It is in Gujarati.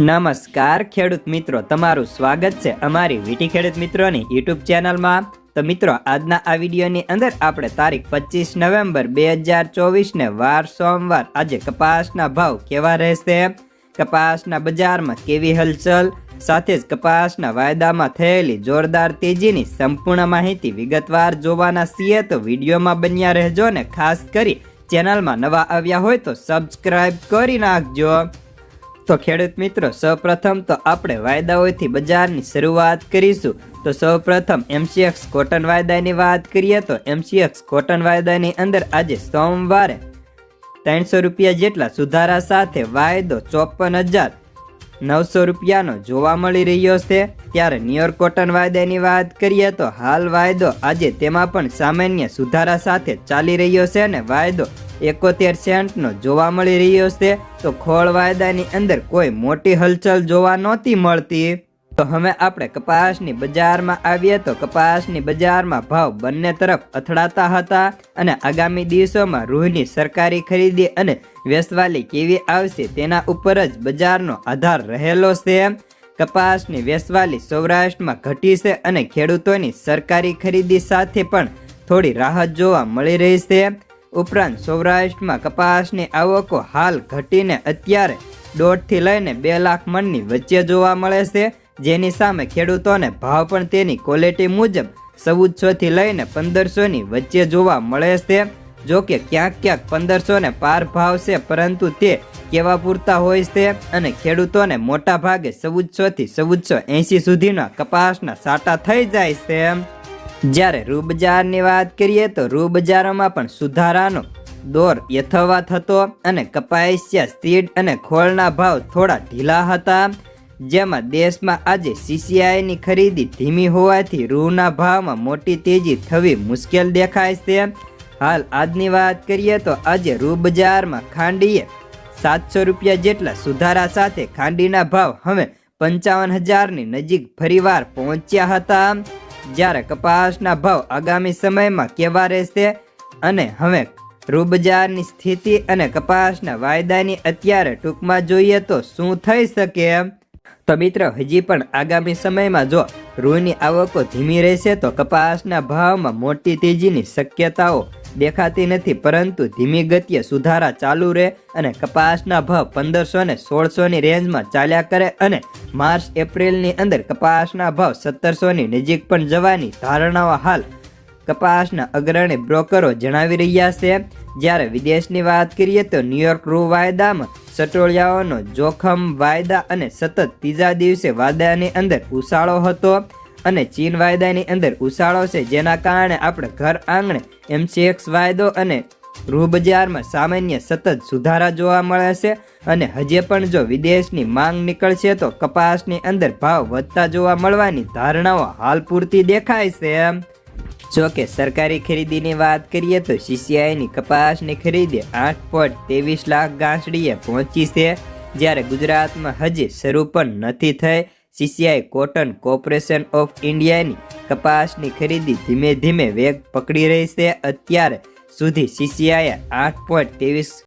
નમસ્કાર, ખેડૂત મિત્રો. તમારું સ્વાગત છે અમારી વીટી ખેડૂત મિત્રોની યુટ્યુબ ચેનલમાં. તો મિત્રો, આજના આ વિડીયોની અંદર આપણે તારીખ પચીસ નવેમ્બર બે હજાર ચોવીસને વાર સોમવાર, આજે કપાસના ભાવ કેવા રહેશે? કપાસના બજારમાં કેવી હલચલ? સાથે જ કપાસના વાયદામાં થયેલી જોરદાર તેજીની સંપૂર્ણ માહિતી વિગતવાર જોવાના છીએ. તો વિડીયોમાં બન્યા રહેજો ને ખાસ કરી ચેનલમાં નવા આવ્યા હોય તો સબસ્ક્રાઈબ કરી નાખજો. તો ખેડૂત મિત્રો, સૌપ્રથમ તો આપણે વાયદાઓથી બજારની શરૂઆત કરીશું. તો સૌપ્રથમ એમસીએક્સ કોટન વાયદાની વાત કરીએ તો એમસીએક્સ કોટન વાયદાની અંદર આજે સોમવારે ત્રણસો રૂપિયા જેટલા સુધારા સાથે વાયદો ચોપન હજાર નવસો રૂપિયાનો જોવા મળી રહ્યો છે. ત્યારે ન્યુયોર્ક કોટન વાયદાની વાત કરીએ તો હાલ વાયદો આજે તેમાં પણ સામાન્ય સુધારા સાથે ચાલી રહ્યો છે અને વાયદો એકોતેર સેન્ટનો જોવા મળી રહ્યો છે. તો ખોળ વાયદાની અંદર કોઈ મોટી હલચલ જોવા નહોતી મળતી. તો હવે આપણે કપાસની બજારમાં આવીએ તો કપાસની બજારમાં ભાવ બંને તરફ અથડાતા હતા અને આગામી દિવસોમાં રૂહની સરકારી ખરીદી અને વેસવાલી કેવી આવશે તેના ઉપર જ બજારનો આધાર રહેલો છે. કપાસની વેસવાલી સૌરાષ્ટ્રમાં ઘટી છે અને ખેડૂતોની સરકારી ખરીદી સાથે પણ થોડી રાહત જોવા મળી રહી છે. ઉપરાંત સૌરાષ્ટ્રમાં કપાસની આવકો હાલ ઘટીને અત્યારે દોઢથી લઈને બે લાખ મણની વચ્ચે જોવા મળે છે. જેની સામે ખેડૂતોને ભાવ પણ તેની ક્વોલિટી મુજબ ચૌદસોથી લઈને પંદરસોની વચ્ચે જોવા મળે છે. જો કે ક્યાંક ક્યાંક પંદરસો ને પાર ભાવ છે, પરંતુ તે કેવા પૂરતા હોય છે અને ખેડૂતોને મોટા ભાગે ચૌદસોથી ચૌદસો એંસી સુધીના કપાસના સાટા થઈ જાય છે. જ્યારે રૂ બજારની વાત કરીએ તો રૂ બજારોમાં પણ સુધારાનો દોર યથાવત હતો અને કપાસિયા, સીડ અને ખોળના ભાવ થોડા ઢીલા હતા. જેમાં દેશમાં આજે સીસીઆઈની ખરીદી ધીમી હોવાથી રૂના ભાવમાં મોટી તેજી થવી મુશ્કેલ દેખાય છે. હાલ આજની વાત કરીએ તો આજે રૂ બજારમાં ખાંડીએ સાતસો રૂપિયા જેટલા સુધારા સાથે ખાંડીના ભાવ હવે પંચાવન હજારની નજીક ફરીવાર પહોંચ્યા હતા. જ્યારે કપાસના ભાવ આગામી સમયમાં કેવા રહેશે અને હવે રૂ બજારની સ્થિતિ અને કપાસના વાયદાની અત્યારે ટૂંકમાં જોઈએ તો શું થઈ શકે? તો મિત્રો, હજી પણ આગામી સમયમાં જો રૂની આવકો ધીમી રહેશે, તો કપાસના ભાવમાં મોટી તેજીની શક્યતાઓ દેખાતી નથી, પરંતુ ધીમી ગતિએ સુધારા ચાલુ રહે અને કપાસના ભાવ પંદરસો ને સોળસોની રેન્જમાં ચાલ્યા કરે અને માર્ચ એપ્રિલની અંદર કપાસના ભાવ સત્તરસોની નજીક પણ જવાની ધારણાઓ હાલ કપાસના અગ્રણી બ્રોકરો જણાવી રહ્યા છે. જ્યારે વિદેશની વાત કરીએ તો ન્યુયોર્ક રૂ વાયદામાં સટોળિયાઓનો જોખમ, વાયદા અને સતત ત્રીજા દિવસે વાયદાની અંદર ઉછાળો હતો અને ચીન વાયદાની અંદર ઉછાળો છે, જેના કારણે આપણે ઘર આંગણે એમસીએક્સ વાયદો અને રૂ બજારમાં સામાન્ય સતત સુધારા જોવા મળે છે અને હજી પણ જો વિદેશની માંગ નીકળશે તો કપાસની અંદર ભાવ વધતા જોવા મળવાની ધારણાઓ હાલ પૂરતી દેખાય છે. જો કે સરકારી ખરીદીની વાત કરીએ તો સીસીઆઈની કપાસની ખરીદી આઠ પોઈન્ટ ત્રેવીસ લાખ ગાંસડીએ પહોંચી છે. જ્યારે ગુજરાતમાં હજી શરૂ પણ નથી થઈ. સીસીઆઈ કોટન કોર્પોરેશન ઓફ ઇન્ડિયાની કપાસની ખરીદી ધીમે ધીમે વેગ પકડી રહી છે. અત્યારે સુધી સીસીઆઈએ આઠ પોઈન્ટ ત્રેવીસ